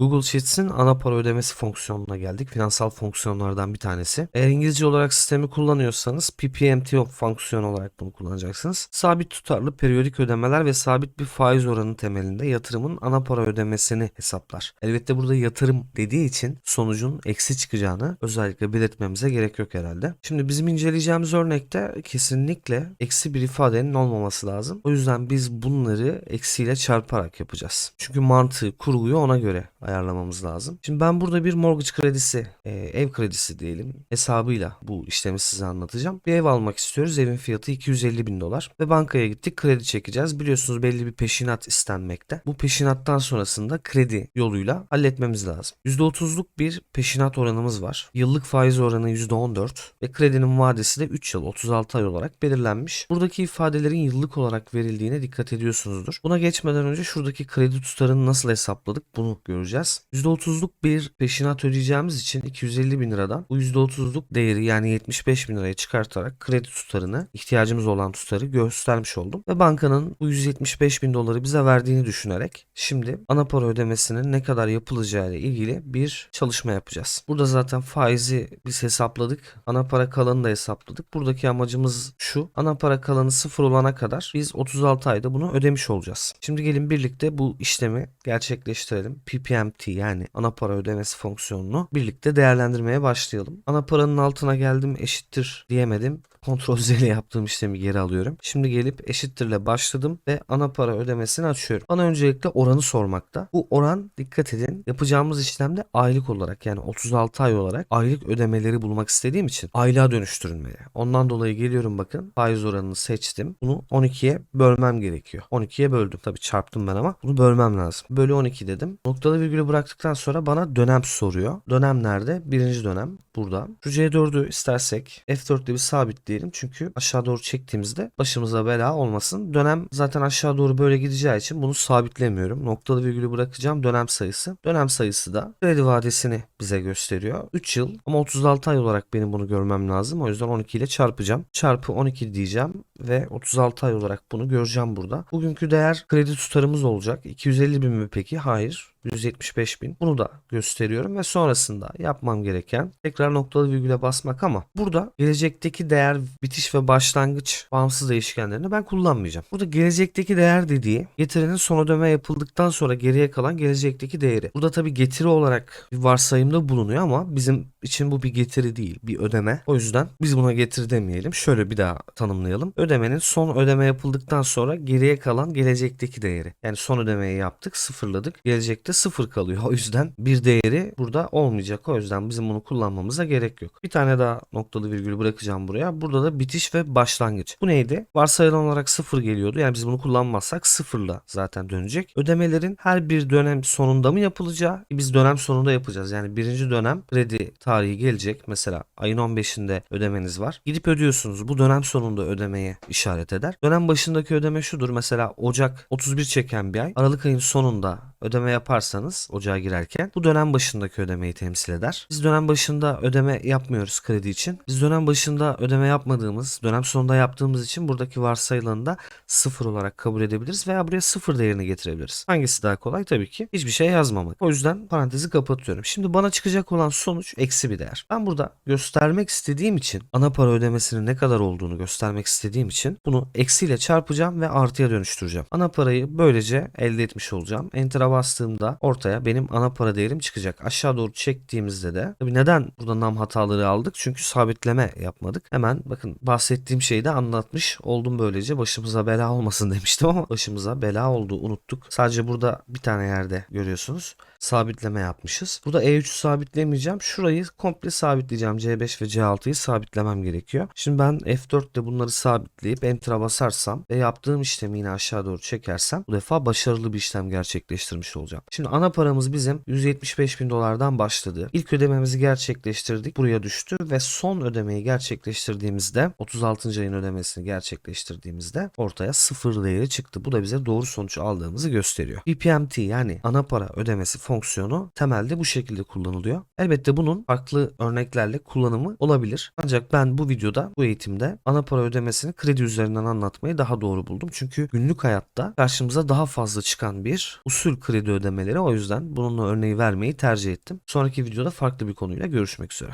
Google Sheets'in ana para ödemesi fonksiyonuna geldik. Finansal fonksiyonlardan bir tanesi. Eğer İngilizce olarak sistemi kullanıyorsanız PPMT fonksiyon olarak bunu kullanacaksınız. Sabit tutarlı periyodik ödemeler ve sabit bir faiz oranı temelinde yatırımın ana para ödemesini hesaplar. Elbette burada yatırım dediği için sonucun eksi çıkacağını özellikle belirtmemize gerek yok herhalde. Şimdi bizim inceleyeceğimiz örnekte kesinlikle eksi bir ifadenin olmaması lazım. O yüzden biz bunları eksiyle çarparak yapacağız. Çünkü mantığı, kurguyu ona göre ayarlamamız lazım. Şimdi ben burada bir mortgage kredisi, e, ev kredisi diyelim hesabıyla bu işlemi size anlatacağım. Bir ev almak istiyoruz. Evin fiyatı 250 bin dolar ve bankaya gittik kredi çekeceğiz. Biliyorsunuz belli bir peşinat istenmekte. Bu peşinattan sonrasında kredi yoluyla halletmemiz lazım. %30'luk bir peşinat oranımız var. Yıllık faiz oranı %14 ve kredinin vadesi de 3 yıl 36 ay olarak belirlenmiş. Buradaki ifadelerin yıllık olarak verildiğine dikkat ediyorsunuzdur. Buna geçmeden önce şuradaki kredi tutarını nasıl hesapladık bunu göreceğiz. %30'luk bir peşinat ödeyeceğimiz için 250 bin liradan bu %30'luk değeri yani 75 bin liraya çıkartarak kredi tutarını ihtiyacımız olan tutarı göstermiş oldum. Ve bankanın bu 175 bin doları bize verdiğini düşünerek şimdi ana para ödemesinin ne kadar yapılacağı ile ilgili bir çalışma yapacağız. Burada zaten faizi biz hesapladık. Ana para kalanını da hesapladık. Buradaki amacımız şu. Ana para kalanı sıfır olana kadar biz 36 ayda bunu ödemiş olacağız. Şimdi gelin birlikte bu işlemi gerçekleştirelim. PPMT yani ana para ödemesi fonksiyonunu birlikte değerlendirmeye başlayalım. Ana paranın altına geldim eşittir diyemedim. Ctrl Z ile yaptığım işlemi geri alıyorum. Şimdi gelip eşittirle başladım ve ana para ödemesini açıyorum. Bana öncelikle oranı sormakta. Bu oran dikkat edin yapacağımız işlemde aylık olarak yani 36 ay olarak aylık ödemeleri bulmak istediğim için aylığa dönüştürülmeli. Ondan dolayı geliyorum bakın faiz oranını seçtim. Bunu 12'ye bölmem gerekiyor. 12'ye böldüm. Tabii çarptım ben ama bunu bölmem lazım. Bölü 12 dedim. Noktalı virgülü bıraktıktan sonra bana dönem soruyor. Dönem nerede? Birinci dönem burada. Şu C4'ü istersek F4'te bir sabitleyelim. Çünkü aşağı doğru çektiğimizde başımıza bela olmasın. Dönem zaten aşağı doğru böyle gideceği için bunu sabitlemiyorum. Noktalı virgülü bırakacağım dönem sayısı. Dönem sayısı da kredi vadesini bize gösteriyor. 3 yıl ama 36 ay olarak benim bunu görmem lazım. O yüzden 12 ile çarpacağım. Çarpı 12 diyeceğim ve 36 ay olarak bunu göreceğim burada. Bugünkü değer kredi tutarımız olacak. 250 bin mi peki? Hayır. 175 bin. Bunu da gösteriyorum ve sonrasında yapmam gereken tekrar noktalı virgüle basmak ama burada gelecekteki değer bitiş ve başlangıç bağımsız değişkenlerini ben kullanmayacağım. Burada gelecekteki değer dediği getirinin son ödeme yapıldıktan sonra geriye kalan gelecekteki değeri. Burada tabii getiri olarak bir varsayımda bulunuyor ama bizim için bu bir getiri değil bir ödeme. O yüzden biz buna getiri demeyelim. Şöyle bir daha tanımlayalım. Ödemenin son ödeme yapıldıktan sonra geriye kalan gelecekteki değeri. Yani son ödemeyi yaptık sıfırladık. Gelecekte sıfır kalıyor. O yüzden bir değeri burada olmayacak. O yüzden bizim bunu kullanmamıza gerek yok. Bir tane daha noktalı virgül bırakacağım buraya. Burada da bitiş ve başlangıç. Bu neydi? Varsayılan olarak sıfır geliyordu. Yani biz bunu kullanmazsak sıfırla zaten dönecek. Ödemelerin her bir dönem sonunda mı yapılacağı? Biz dönem sonunda yapacağız. Yani birinci dönem kredi tarihi gelecek. Mesela ayın 15'inde ödemeniz var. Gidip ödüyorsunuz. Bu dönem sonunda ödemeye işaret eder. Dönem başındaki ödeme şudur. Mesela Ocak 31 çeken bir ay. Aralık ayın sonunda ödeme yaparsanız ocağa girerken bu dönem başındaki ödemeyi temsil eder. Biz dönem başında ödeme yapmıyoruz kredi için. Biz dönem başında ödeme yapmadığımız, dönem sonunda yaptığımız için buradaki varsayılanı da sıfır olarak kabul edebiliriz veya buraya sıfır değerini getirebiliriz. Hangisi daha kolay? Tabii ki hiçbir şey yazmamak. O yüzden parantezi kapatıyorum. Şimdi bana çıkacak olan sonuç eksi bir değer. Ben burada göstermek istediğim için ana para ödemesinin ne kadar olduğunu göstermek istediğim için bunu eksiyle çarpacağım ve artıya dönüştüreceğim. Ana parayı böylece elde etmiş olacağım. Bastığımda ortaya benim ana para değerim çıkacak. Aşağı doğru çektiğimizde de tabii neden burada nam hataları aldık? Çünkü sabitleme yapmadık. Hemen bakın bahsettiğim şeyi de anlatmış oldum böylece. Başımıza bela olmasın demiştim ama başımıza bela oldu unuttuk. Sadece burada bir tane yerde görüyorsunuz sabitleme yapmışız. Burada E3'ü sabitlemeyeceğim. Şurayı komple sabitleyeceğim. C5 ve C6'yı sabitlemem gerekiyor. Şimdi ben F4 ile bunları sabitleyip Enter'a basarsam ve yaptığım işlemi yine aşağı doğru çekersem bu defa başarılı bir işlem gerçekleştirmiş olacağım. Şimdi ana paramız bizim 175 bin dolardan başladı. İlk ödememizi gerçekleştirdik. Buraya düştü ve son ödemeyi gerçekleştirdiğimizde 36. ayın ödemesini gerçekleştirdiğimizde ortaya sıfır değeri çıktı. Bu da bize doğru sonuç aldığımızı gösteriyor. PPMT yani ana para ödemesi fonksiyonu temelde bu şekilde kullanılıyor. Elbette bunun farklı örneklerle kullanımı olabilir. Ancak ben bu videoda, bu eğitimde ana para ödemesini kredi üzerinden anlatmayı daha doğru buldum. Çünkü günlük hayatta karşımıza daha fazla çıkan bir usul kredi ödemeleri o yüzden bununla örneği vermeyi tercih ettim. Sonraki videoda farklı bir konuyla görüşmek üzere.